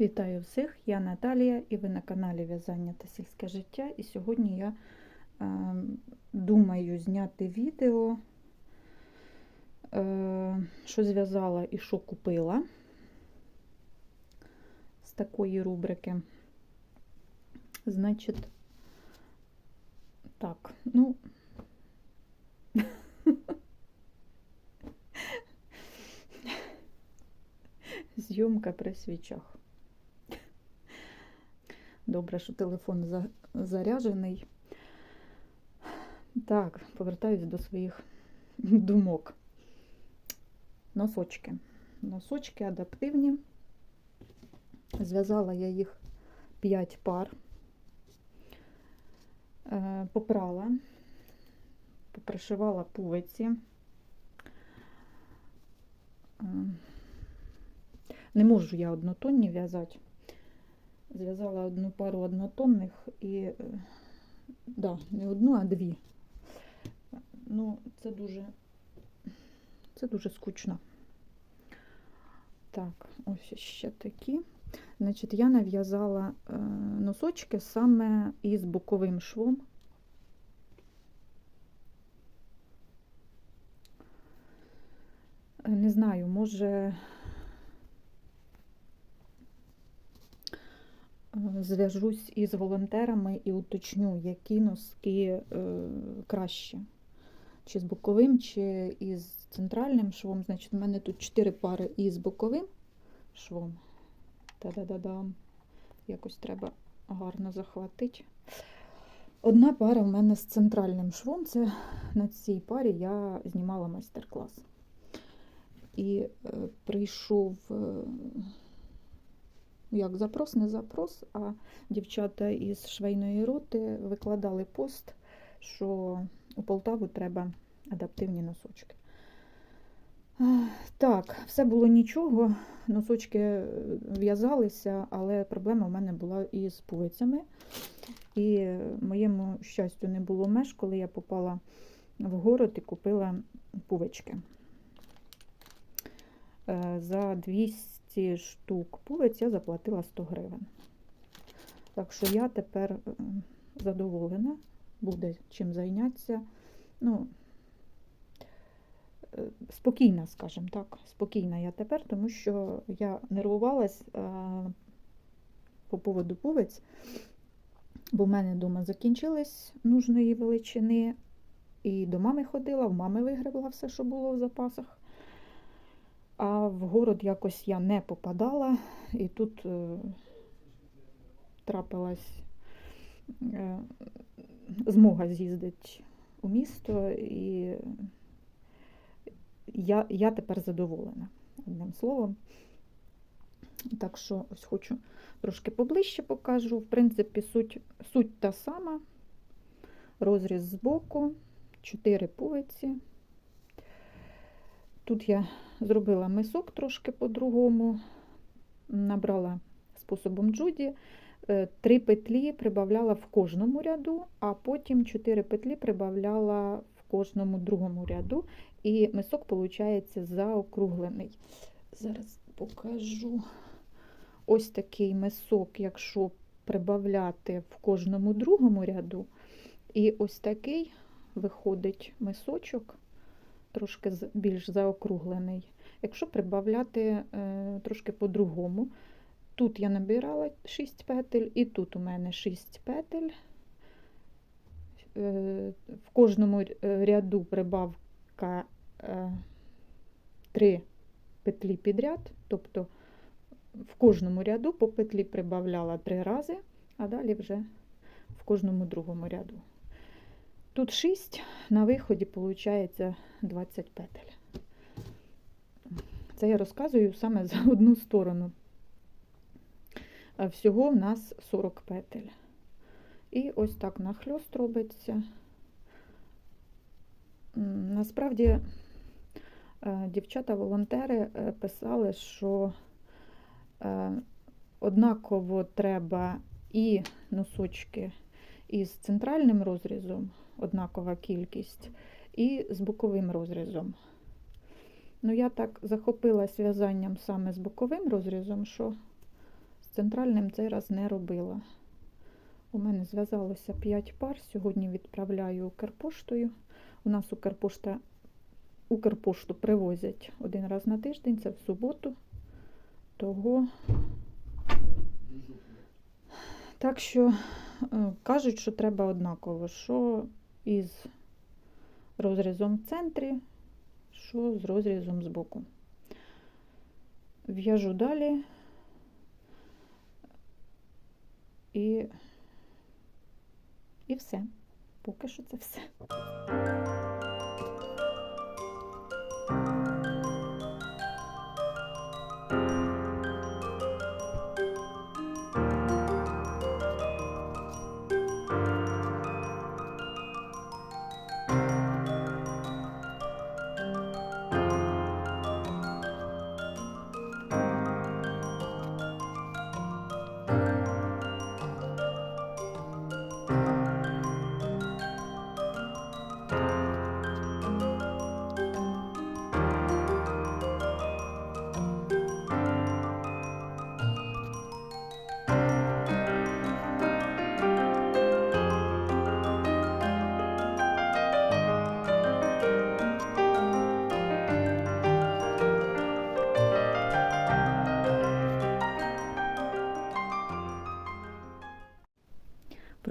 Вітаю всіх! Я Наталія і ви на каналі В'язання та сільське життя. І сьогодні я е, думаю зняти відео, е, що зв'язала і що купила з такої рубрики. Значить, так, ну. Зйомка при свічах. Добре, що телефон за- заряджений. Так, повертаюсь до своїх думок. Носочки. Носочки адаптивні. Зв'язала я їх 5 пар. Е, Попрала, попришивала пувиці. Е, Не можу я однотонні в'язати. Зв'язала одну пару однотонних і, е, да, не одну, а дві. Ну, це дуже, це дуже скучно. Так, ось ще такі. Значить, я нав'язала е, носочки саме із боковим швом. Е, Не знаю, може зв'яжусь із волонтерами і уточню, які носки е, краще. Чи з боковим, чи із центральним швом. Значить, у мене тут 4 пари із боковим швом. Та-да-да-дам. Якось треба гарно захватити. Одна пара в мене з центральним швом. Це на цій парі я знімала майстер-клас. І е, прийшов е, як запрос, не запрос, а дівчата із швейної роти викладали пост, що у Полтаву треба адаптивні носочки. Так, все було нічого, носочки е, в'язалися, але проблема в мене була із пуицями. І е, моєму щастю не було меж, коли я попала в город і купила пувички. Е, За 200 штук пувиць я заплатила 100 гривень. Так що я тепер е, задоволена, буде чим зайнятися. Ну, е, спокійна, скажімо так, спокійна я тепер, тому що я нервувалась е, по поводу пувиць, бо в мене вдома закінчились нужної величини, і до мами ходила, в мами вигребла все, що було в запасах. А в город якось я не попадала, і тут е, трапилась е, змога з'їздити у місто, і я, я тепер задоволена, одним словом. Так що ось хочу трошки поближче покажу. В принципі, суть, суть та сама. Розріз збоку, 4 пувиці. Тут я зробила мисок трошки по-другому, набрала способом джуді, е, три петлі прибавляла в кожному ряду, а потім 4 петлі прибавляла в кожному другому ряду, і мисок, виходить, заокруглений. Зараз покажу. Ось такий мисок, якщо прибавляти в кожному другому ряду, і ось такий виходить мисочок трошки більш заокруглений. Якщо прибавляти е, трошки по-другому, тут я набирала 6 петель, і тут у мене 6 петель. Е, в кожному е, ряду прибавка е, 3 петлі підряд, тобто в кожному ряду по петлі прибавляла 3 рази, а далі вже в кожному другому ряду. Тут 6, на виході виходить 20 петель. Це я розказую саме за одну сторону. Всього в нас 40 петель. І ось так нахльост робиться. Насправді, е, дівчата-волонтери е, писали, що е, однаково треба і носочки із центральним розрізом, однакова кількість, і з боковим розрізом. Ну, я так захопилась в'язанням саме з боковим розрізом, що з центральним цей раз не робила. У мене зв'язалося 5 пар. Сьогодні відправляю Укрпоштою. У нас Укрпошта, Укрпошту привозять один раз на тиждень, це в суботу. Того. Так що е, кажуть, що треба однаково, що із розрізом в центрі, що з розрізом збоку. В'яжу далі і, і все. Поки що це все.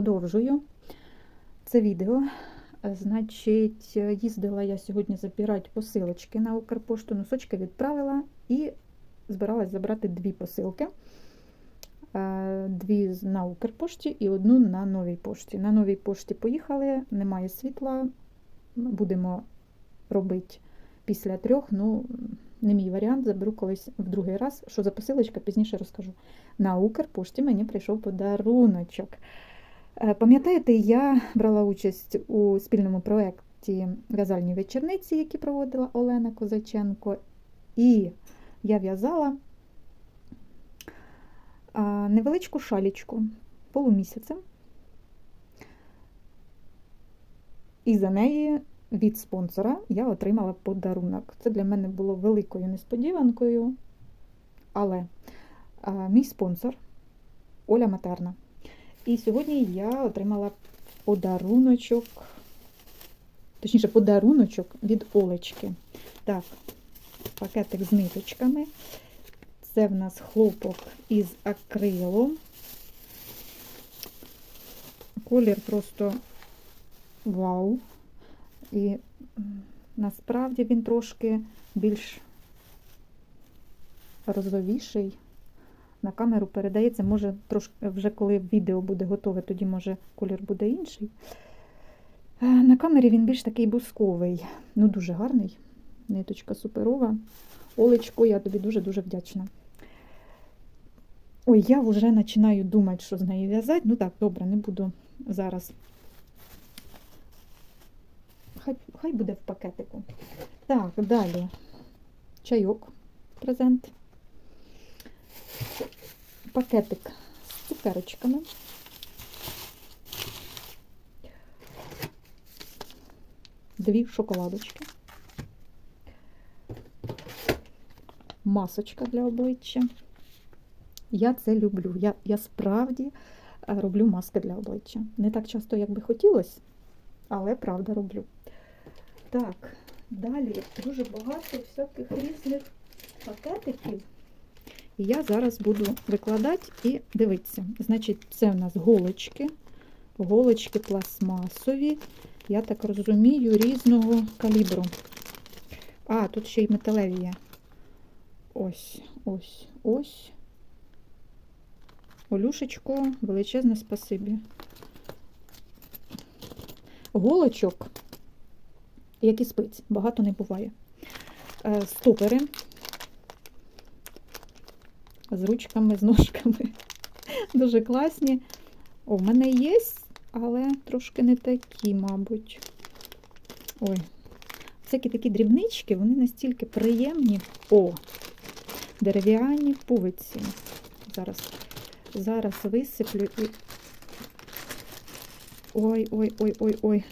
Продовжую це відео. Значить, їздила я сьогодні забирати посилочки на Укрпошту, носочки відправила і збиралась забрати дві посилки. Е, Дві на Укрпошті і одну на новій пошті. На новій пошті поїхали, немає світла, будемо робити після трьох. Ну, не мій варіант, заберу колись в другий раз. Що за посилочка, пізніше розкажу. На Укрпошті мені прийшов подаруночок. Е, Пам'ятаєте, я брала участь у спільному проєкті в'язальні вечорниці, які проводила Олена Козаченко, і я в'язала невеличку шалічку полумісяцем. І за неї від спонсора я отримала подарунок. Це для мене було великою несподіванкою. Але мій спонсор Оля Матерна. І сьогодні я отримала подаруночок, точніше, подаруночок від Олечки. Так, пакетик з ниточками. Це в нас хлопок із акрилом. Колір просто вау. І насправді він трошки більш розовіший. На камеру передається, може, трошки вже коли відео буде готове, тоді, може, колір буде інший. Е, На камері він більш такий бусковий. Ну, дуже гарний. Ниточка суперова. Олечко, я тобі дуже-дуже вдячна. Ой, я вже починаю думати, що з нею в'язати. Ну так, добре, не буду зараз. Хай, хай буде в пакетику. Так, далі. Чайок, презент. Пакетик з цукерочками. Дві шоколадочки. Масочка для обличчя. Я це люблю. Я, я справді е, роблю маски для обличчя. Не так часто, як би хотілося, але правда роблю. Так, далі дуже багато всяких різних пакетиків. І я зараз буду викладати і дивитися. Значить, це у нас голочки, голочки пластмасові, я так розумію, різного калібру. А, тут ще й металеві є. Ось, ось, ось. Олюшечко, величезне спасибі. Голочок, як і спиць, багато не буває. Е, Стопери з ручками, з ножками. Дуже класні. О, в мене є, але трошки не такі, мабуть. Ой, всякі такі дрібнички, вони настільки приємні. О, дерев'яні пувиці. Зараз, зараз висиплю і. Ой-ой-ой-ой-ой.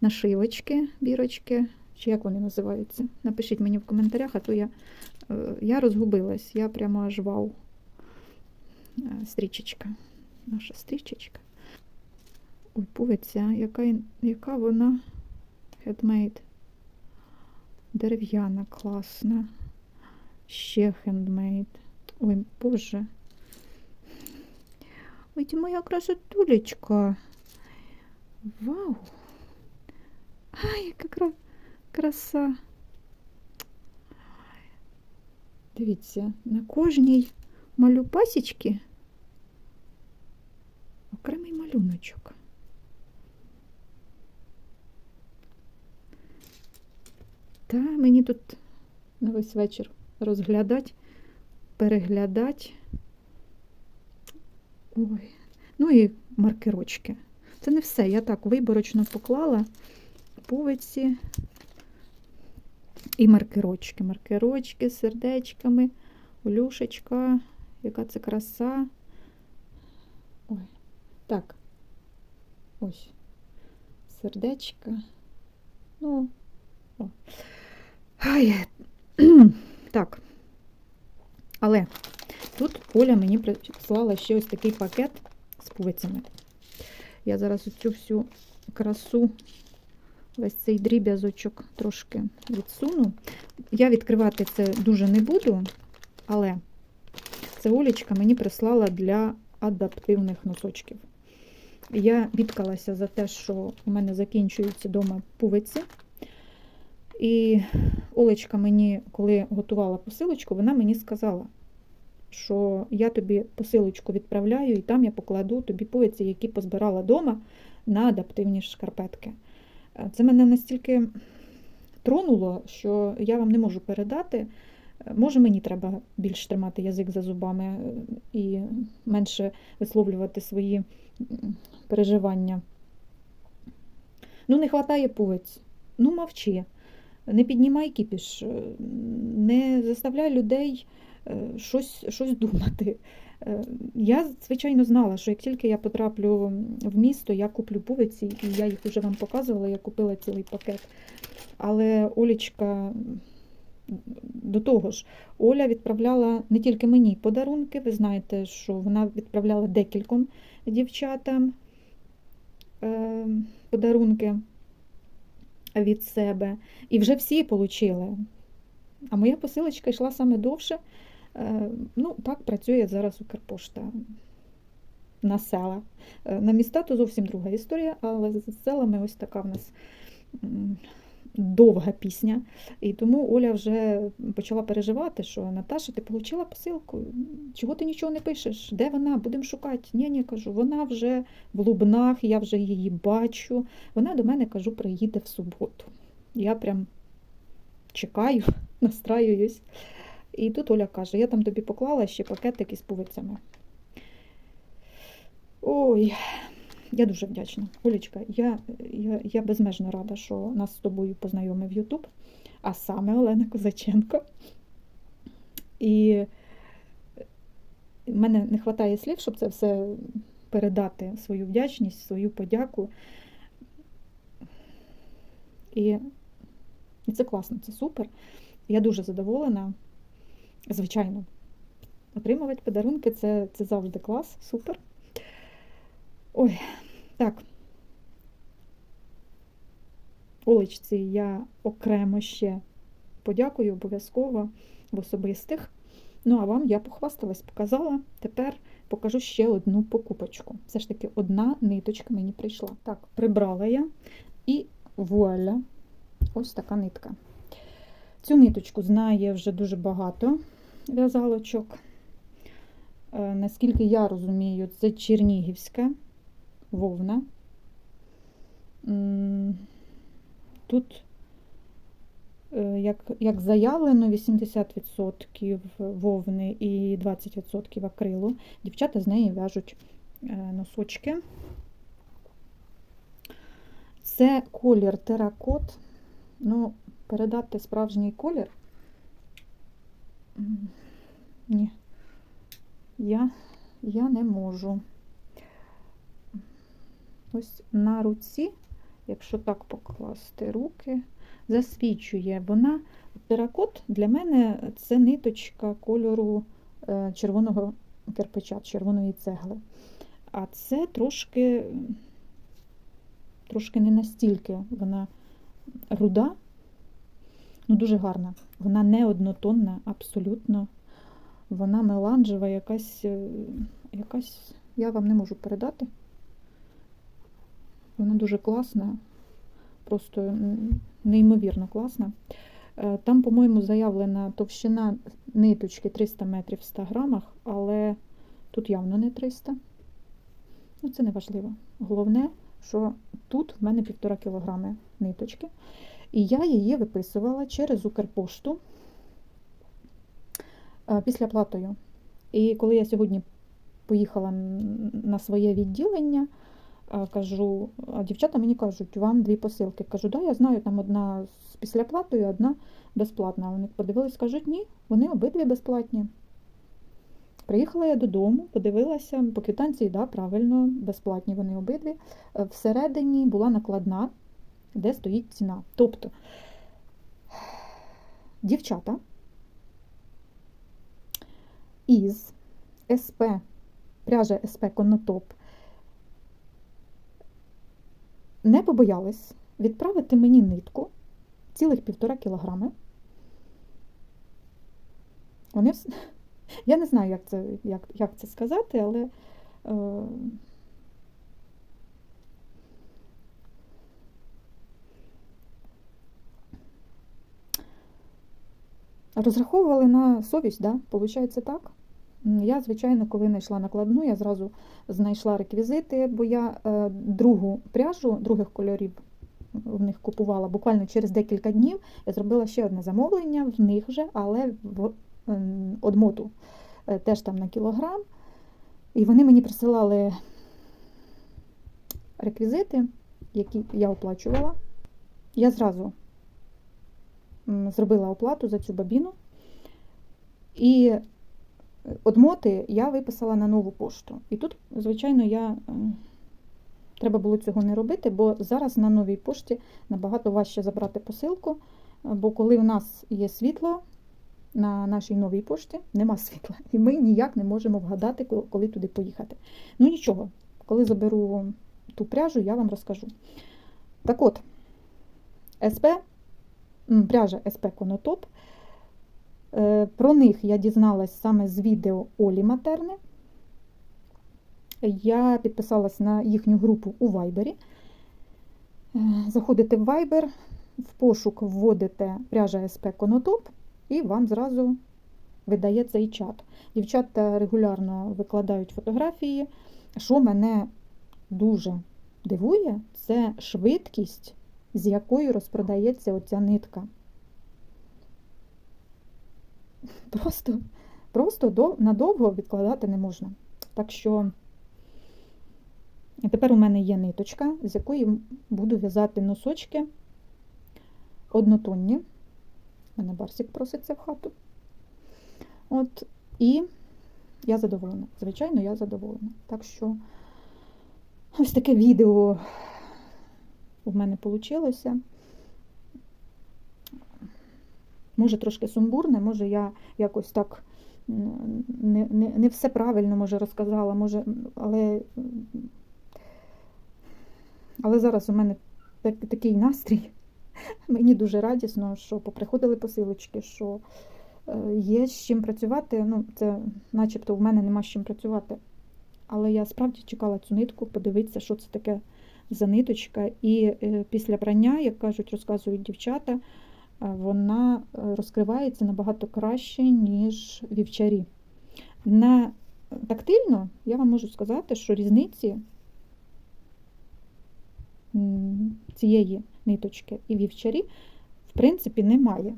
Нашивочки, бірочки. Чи як вони називаються? Напишіть мені в коментарях, а то я, е, я розгубилась. Я прямо аж вау. е, стрічечка. Наша стрічечка. Ой, пуиця, яка, яка вона хендмейд. Дерев'яна, класна. Ще хендмейд. Ой, Боже. Ой, моя красотулечка. Вау. Ай, яка кра... краса. Дивіться, на кожній малюпасічці окремий малюночок. Та мені тут на весь вечір розглядать, переглядать. Ой. Ну і маркерочки. Це не все. Я так виборочно поклала пувиці і маркерочки. Маркерочки з сердечками, олюшечка, яка це краса. Ой, так. Ось. Сердечка. Ну, о. Ай. Так. Але тут Оля мені прислала ще ось такий пакет з пувицями. Я зараз цю всю красу, весь цей дріб'язочок трошки відсуну. Я відкривати це дуже не буду, але це Олечка мені прислала для адаптивних носочків. Я бідкалася за те, що у мене закінчуються вдома пувиці. І Олечка мені, коли готувала посилочку, вона мені сказала, що я тобі посилочку відправляю, і там я покладу тобі пуиці, які позбирала вдома на адаптивні шкарпетки. Це мене настільки тронуло, що я вам не можу передати. Може, мені треба більш тримати язик за зубами е, і менше висловлювати свої переживання. Ну, не вистачає пуиць. Ну, мовчи. Не піднімай кіпіш, е, не заставляй людей е, щось, щось думати. Е, Я, звичайно, знала, що як тільки я потраплю в місто, я куплю пувиці, і я їх вже вам показувала, я купила цілий пакет. Але Олічка, до того ж, Оля відправляла не тільки мені подарунки, ви знаєте, що вона відправляла декільком дівчатам е, подарунки від себе. І вже всі отримали. А моя посилочка йшла саме довше. Е, Ну, так працює зараз Укрпошта на села. Е, На міста то зовсім друга історія, але з селами ось така в нас довга пісня. І тому Оля вже почала переживати, що Наташа, ти отримала посилку, чого ти нічого не пишеш? Де вона? Будемо шукати. Ні, ні, кажу, вона вже в Лубнах, я вже її бачу. Вона до мене, кажу, приїде в суботу. Я прям чекаю, настраююсь. І тут Оля каже: я там тобі поклала ще пакетик із пувицями. Ой, я дуже вдячна. Олечка, я, я, я безмежно рада, що нас з тобою познайомив Ютуб, а саме Олена Козаченко. І в мене не вистачає слів, щоб це все передати свою вдячність, свою подяку. І, і це класно, це супер. Я дуже задоволена. Звичайно, отримувати подарунки це, це завжди клас, супер. Ой, так. Олечці я окремо ще подякую обов'язково в особистих. Ну, а вам я похвасталась, показала. Тепер покажу ще одну покупочку. Все ж таки, одна ниточка мені прийшла. Так, прибрала я і вуаля, ось така нитка. Цю ниточку знає вже дуже багато в'язалочок. Е, Наскільки я розумію, це чернігівська вовна. Тут, е, як, як заявлено, 80% вовни і 20% акрилу. Дівчата з неї в'яжуть е, носочки. Це колір теракот. Ну, передати справжній колір. Ні, я, я не можу. Ось на руці, якщо так покласти руки, засвічує вона. Теракот для мене це ниточка кольору е, червоного кирпича червоної цегли. А це трошки, трошки не настільки вона руда, ну дуже гарна. Вона не однотонна, абсолютно. Вона меланжева, якась, е, якась, я вам не можу передати. Вона дуже класна, просто неймовірно класна. Е, Там, по-моєму, заявлена товщина ниточки 300 метрів в 100 грамах, але тут явно не 300. Ну, це не важливо. Головне, що тут в мене півтора кілограми ниточки. І я її виписувала через Укрпошту е, після платою. І коли я сьогодні поїхала на своє відділення, кажу, а дівчата мені кажуть, вам дві посилки. Кажу, да, я знаю, там одна з післяплатою, одна безплатна. Вони подивились, кажуть, ні, вони обидві безплатні. Приїхала я додому, подивилася, по квитанції, да, правильно, безплатні вони обидві. Е, Всередині була накладна, де стоїть ціна. Тобто дівчата із СП, пряжа СП Конотоп не побоялись відправити мені нитку цілих півтора кілограми. Вони я не знаю, як це, як, як це сказати, але е, розраховували на совість, да? Получається так. Я, звичайно, коли знайшла накладну, я зразу знайшла реквізити, бо я е, другу пряжу других кольорів в них купувала буквально через декілька днів. Я зробила ще одне замовлення в них же, але в ем, одмоту е, теж там на кілограм. І вони мені присилали реквізити, які я оплачувала. Я зразу зробила оплату за цю бабіну. І одмоти я виписала на нову пошту. І тут, звичайно, я е, треба було цього не робити, бо зараз на новій пошті набагато важче забрати посилку, е, бо коли в нас є світло на нашій новій пошті, нема світла, і ми ніяк не можемо вгадати, коли туди поїхати. Ну нічого, коли заберу ту пряжу, я вам розкажу. Так от, СП, пряжа СП Конотоп. Е, Про них я дізналась саме з відео Олі Матерни. Я підписалась на їхню групу у Вайбері. Е, Заходите в Viber, в пошук вводите пряжа СП Конотоп, і вам зразу видає цей чат. Дівчата регулярно викладають фотографії. Що мене дуже дивує, це швидкість, з якою розпродається оця нитка. Просто, просто до, надовго відкладати не можна. Так що тепер у мене є ниточка, з якої буду в'язати носочки однотонні. У мене барсик проситься в хату. От, і я задоволена. Звичайно, я задоволена. Так що ось таке відео у мене вийшло. Може, трошки сумбурне, може, я якось так не, не, не все правильно може розказала, може, але, але зараз у мене так, такий настрій. Мені дуже радісно, що поприходили посилочки, що е, є з чим працювати. Ну, це начебто в мене нема з чим працювати. Але я справді чекала цю нитку, подивитися, що це таке за ниточка. І е, після прання, як кажуть, розказують дівчата, е, вона е, розкривається набагато краще, ніж вівчарі. На тактильно я вам можу сказати, що різниці цієї ниточки і вівчарі, в принципі, немає.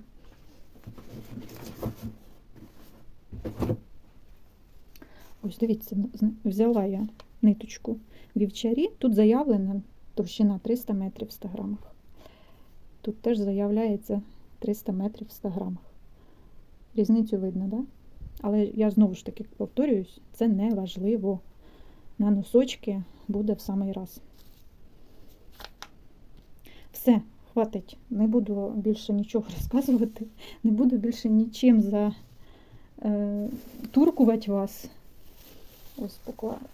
Ось дивіться, взяла я ниточку вівчарі. Тут заявлена товщина 300 метрів в 100 грамах. Тут теж заявляється 300 метрів в 100 грамах. Різницю видно? Да? Але я знову ж таки повторююсь, це не важливо. На носочки буде в самий раз. Все, хватить. Не буду більше нічого розказувати, не буду більше нічим за е, вас. Ось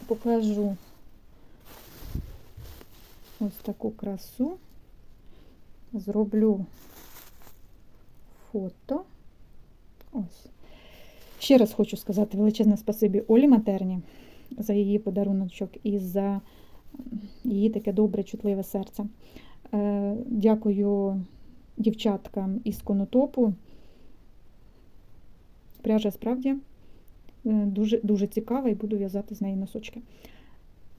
покажу ось таку красу. Зроблю фото. Ось. Ще раз хочу сказати величезне спасибі Олі Матерні за її подаруночок і за її таке добре, чутливе серце. Е, Дякую дівчаткам із конотопу. Пряжа справді е, дуже, дуже цікава і буду в'язати з неї носочки.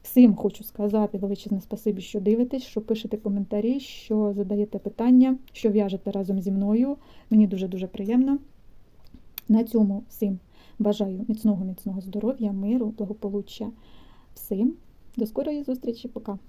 Всім хочу сказати величезне спасибі, що дивитесь, що пишете коментарі, що задаєте питання, що в'яжете разом зі мною. Мені дуже-дуже приємно. На цьому всім бажаю міцного, міцного здоров'я, миру, благополуччя. Всім до скорої зустрічі. Пока.